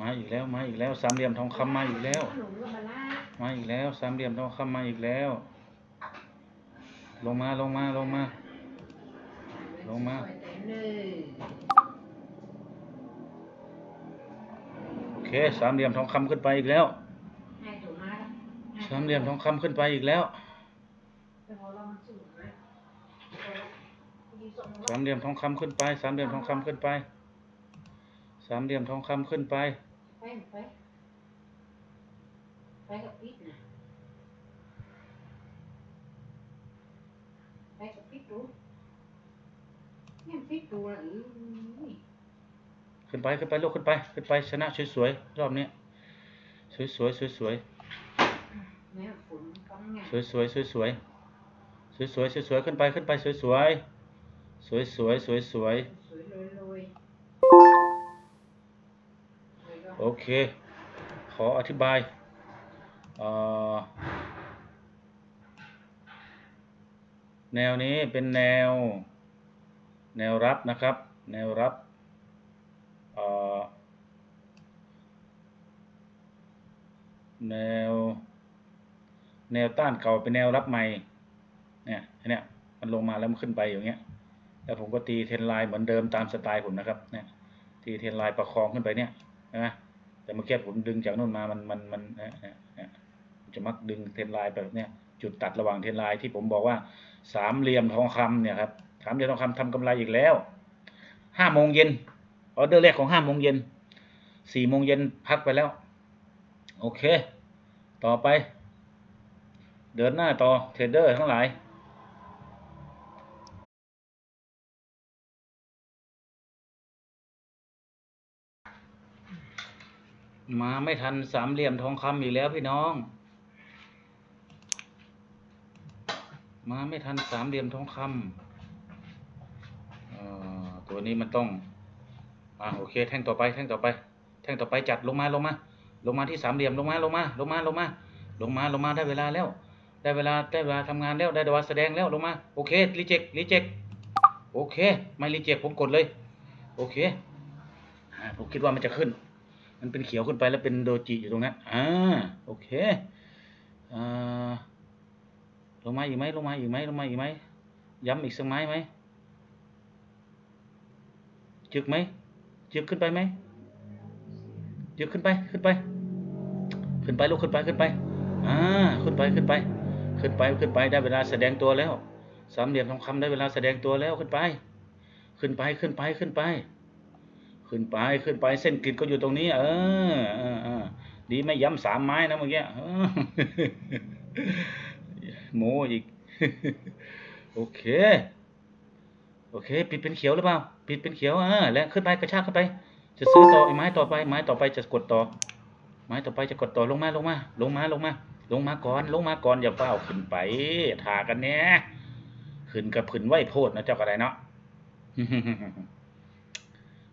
มาอีกแล้วมาอีกแล้วสามเหลี่ยมทองคำมาอีกแล้ว มาอีกแล้วสามเหลี่ยมทองคำมาอีกแล้ว ลงมาลงมาลงมา ลงมาโอเคสามเหลี่ยมทองคำขึ้นไปอีกแล้วสามเหลี่ยมทองคำขึ้นไปอีกแล้วแต่พอเรามันสูงนะดีส่งสามเหลี่ยมทองคำขึ้นไป สามเหลี่ยมทองคำขึ้นไป สามเหลี่ยมทองคำขึ้นไป ไปไปไปกับปิ๊กนะไปกับปิ๊กดูเนี่ยปิ๊กดูอะอือขึ้นไปขึ้นไปลูกขึ้นไปขึ้นไปชนะสวยๆรอบนี้สวยๆสวยแม่ฝนกำไงๆสวยๆสวยๆสวยๆสวยๆขึ้นไปขึ้นไปสวยๆสวยๆสวยๆ โอเค ขออธิบายแนวนี้เป็นแนว แนวรับนะครับ แนวรับแนว แนวต้านเก่าเป็นแนวรับใหม่ เนี่ยอันเนี่ยมันลงมาแล้วมันขึ้นไปอย่างเงี้ย แล้วผมก็ตีเทนไลน์เหมือนเดิมตามสไตล์ผมนะครับ เนี่ย ตีเทนไลน์ประคองขึ้นไปเนี่ยใช่ไหม แต่เมื่อกี้ผมดึงจากนู่นมามันมันมันจะมักดึงเทนไลน์แบบเนี้ยจุดตัดระหว่างเทนไลน์ที่ผมบอกว่าสามเหลี่ยมทองคำเนี่ยครับสามเหลี่ยมทองคำทำกำไรอีกแล้วห้าโมงเย็นออเดอร์แรกของห้าโมงเย็นสี่โมงเย็นพักไปแล้ว โอเค ต่อไป เดินหน้าต่อเทรดเดอร์ทั้งหลาย มาไม่ทันสามเหลี่ยมทองคำอีกแล้วพี่น้อง มาไม่ทันสามเหลี่ยมทองคำอ่อตัวนี้มันต้องอ่าโอเค แท่งต่อไป แท่งต่อไป แท่งต่อไปจัดลงมาลงมา ลงมาที่สามเหลี่ยมลงมาลงมา ลงมาลงมา ลงมาลงมาได้เวลาแล้ว ได้เวลาได้เวลาทำงานแล้วได้เวลาแสดงแล้วลงมาโอเครีเจ็ครีเจ็คโอเค ไม่รีเจ็คผมกดเลย โอเคผมคิดว่ามันจะขึ้น มันเป็นเขียวขึ้นไปแล้วเป็นโดจิอยู่ตรงนั้น อ่า โอเคอ่าลงมาอีกไหมลงมาอีกไหมลงมาอีกไหมย้ำอีกสักไม้ไหมจึกไหมจึกขึ้นไปไหมจึกขึ้นไปขึ้นไป ขึ้นไปลูกขึ้นไปขึ้นไป อ่า ขึ้นไปขึ้นไป ขึ้นไปขึ้นไปได้เวลาแสดงตัวแล้วสามเหลี่ยมทองคำได้เวลาแสดงตัวแล้วขึ้นไป ขึ้นไปขึ้นไปขึ้นไป ขึ้นไปขึ้นไปเส้นกริดก็อยู่ตรงนี้ เออเออเออดีไม่ย้ำสามไม้นะเมื่อกี้โมอีก โอเค โอเค ปิดเป็นเขียวหรือเปล่า ปิดเป็นเขียวอ่าแล้วขึ้นไปกระชากขึ้นไป จะซื้อต่อไม้ต่อไป ไม้ต่อไปจะกดต่อ ไม้ต่อไปจะกดต่อลงมาลงมา ลงมาลงมา ลงมาก่อนลงมาก่อนอย่าเฝ้าขึ้นไปถากันเนี้ยขึ้นกับขึ้นไหวโพดนะเจ้ากระไรเนาะ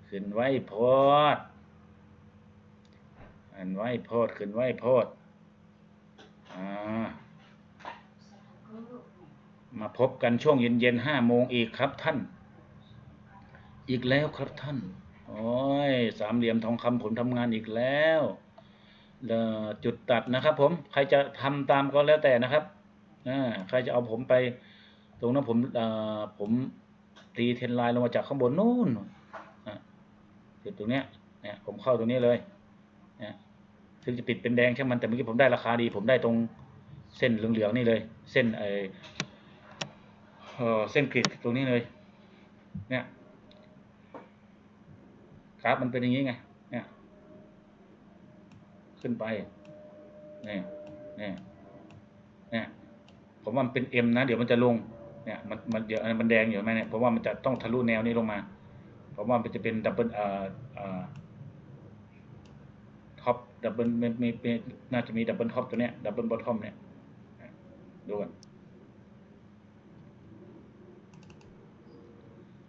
ขึ้นไหวโพดอันไหวโพดขึ้นไหวโพดอ่ามาพบกันช่วงเย็นๆห้าโมงอีกครับท่าน อีกแล้วครับท่าน โอ้ย สามเหลี่ยมทองคำผมทำงานอีกแล้วจุดตัดนะครับ ผม ใครจะทำตามก็แล้วแต่นะครับใครจะเอาผมไป ตรงนั้นผมผมตีเทนไลน์ลงมาจากข้างบนนู่น ตรงเนี้ยเนี่ยผมเข้าตรงนี้เลยเนี่ยถึงจะปิดเป็นแดงใช่มันแต่เมื่อกี้ผมได้ราคาดี ผมได้ตรงเส้นเหลืองๆนี่เลย เส้นไอเออเส้นกริดตรงนี้เลย เนี่ยกราฟมันเป็นอย่างนี้ไงเนี่ยขึ้นไปเนี่ยเนี่ยเนี่ยผมว่ามันเป็นเอ็มนะ เดี๋ยวมันจะลงเนี่ยมันมันเดี๋ยวมันแดงอยู่ไหมเนี่ยผมว่ามันจะต้องทะลุแนวนี้ลงมา ผมว่ามันจะเป็นดับเบิลอ่าอ่าท็อปดับเบิลมีมีมีน่าจะมีดับเบิลท็อปตัวเนี้ยดับเบิลบอททอมเนี่ยดูกัน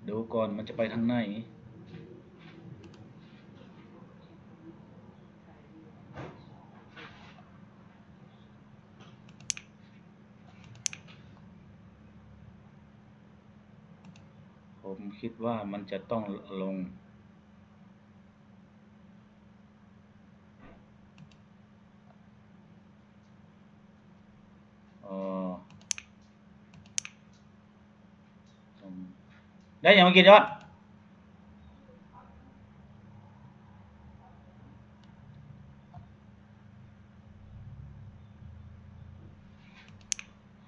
ดูก่อนมันจะไปทางไหน คิดว่ามันจะต้องลง ได้ยังไม่กินยอด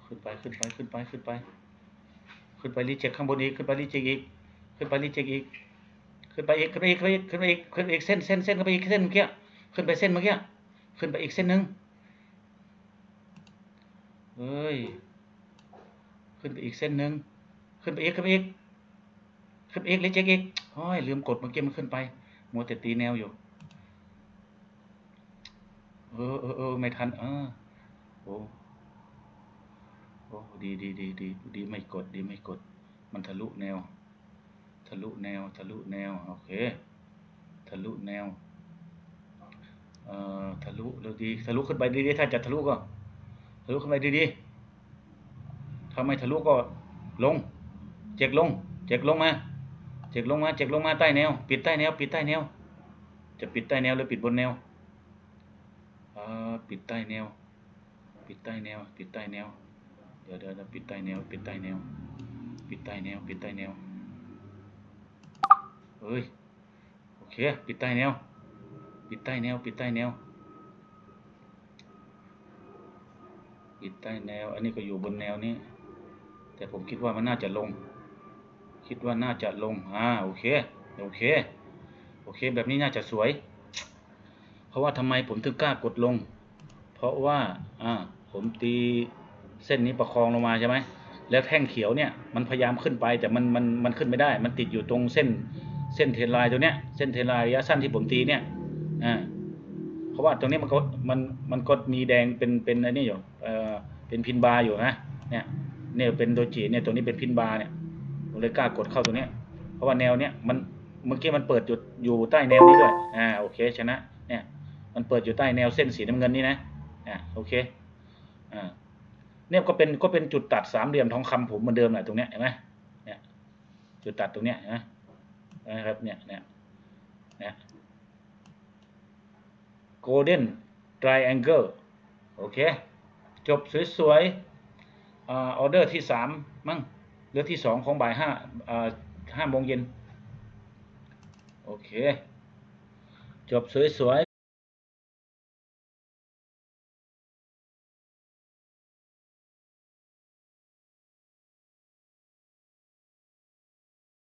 ขึ้นไป ขึ้นไป ขึ้นไป ขึ้นไป ขึ้นไปรีเจ็คข้างบนอีก ขึ้นไปรีเจ็คอีก ขึ้นไปรีเจ็คอีกขึ้นไปอีก ขึ้นไปอีกขึ้นไปอีกขึ้นไปอีกขึ้นไปอีกเส้นเส้นเส้นขึ้นไปอีกเส้นเมื่อกี้ขึ้นไปเส้นเมื่อกี้ขึ้นไปอีกเส้นหนึ่งเฮ้ยขึ้นไปอีกเส้นหนึ่งขึ้นไปอีกขึ้นไปอีกขึ้นไปอีกรีเจ็คอีกโอ้ยลืมกดเมื่อกี้มันขึ้นไปมัวแต่ตีแนวอยู่เออเออเออไม่ทันเออโอ้โอ้ดีดีดีดีดีไม่กดดีไม่กด มันทะลุแนวะลุแนว ทะลุแนว โอเค ทะลุแนว เอ่อ ทะลุเร็วดี ทะลุขึ้นไปดีๆ ถ้าจะทะลุก็ ทะลุขึ้นไปดีๆถ้าไม่ทะลุก็ลง เจ็กลง เจ็กลงมา เจ็กลงมา เจ็กลงมาใต้แนว ปิดใต้แนว ปิดใต้แนว จะปิดใต้แนวหรือปิดบนแนวเอ่อปิดใต้แนว ปิดใต้แนว ปิดใต้แนวเดี๋ยวเดี๋ยวเดี๋ยวปิดใต้แนว ปิดใต้แนว ปิดใต้แนว ปิดใต้แนว เฮ้ย โอเค ปิดใต้แนว ปิดใต้แนว ปิดใต้แนว ปิดใต้แนว อันนี้ก็อยู่บนแนวนี้ แต่ผมคิดว่ามันน่าจะลง คิดว่าน่าจะลง อ่า โอเค โอเค โอเค แบบนี้น่าจะสวย เพราะว่าทำไมผมถึงกล้ากดลง เพราะว่า อ่า ผมตีเส้นนี้ประคองลงมาใช่ไหมแล้วแท่งเขียวเนี่ยมันพยายามขึ้นไปแต่มันมันมันขึ้นไม่ได้ มันติดอยู่ตรงเส้น เส้นเทรนไลน์ตัวเนี้ยเส้นเทรนไลน์ระยะสั้นที่ผมตีเนี่ยอ่าเพราะว่าตรงนี้มันก็มันมันก็มีแดงเป็นเป็นอันนี้อยู่เอ่อเป็นพินบาร์อยู่นะเนี่ยเนี่ยเป็นโดจิเนี่ยตัวนี้เป็นพินบาร์เนี่ยผมเลยกล้ากดเข้าตัวเนี้ยเพราะว่าแนวเนี้ยมันเมื่อกี้มันเปิดอยู่อยู่ใต้แนวนี้ด้วยอ่าโอเคชนะเนี่ยมันเปิดอยู่ใต้แนวเส้นสีน้ำเงินนี่นะอ่าโอเคอ่าเนี่ยก็เป็นก็เป็นจุดตัดสามเหลี่ยมทองคำผมเหมือนเดิมแหละตรงเนี้ยเห็นไหมเนี่ยจุดตัดตรงเนี้ยเห็นไหม นะครับเนี่ยเนี่ยเนี่ย golden triangle โอเค จบสวยๆอ่าออเดอร์ที่สามมั้งหรือที่สองของบ่ายห้าอ่าห้าโมงเย็นโอเค จบสวย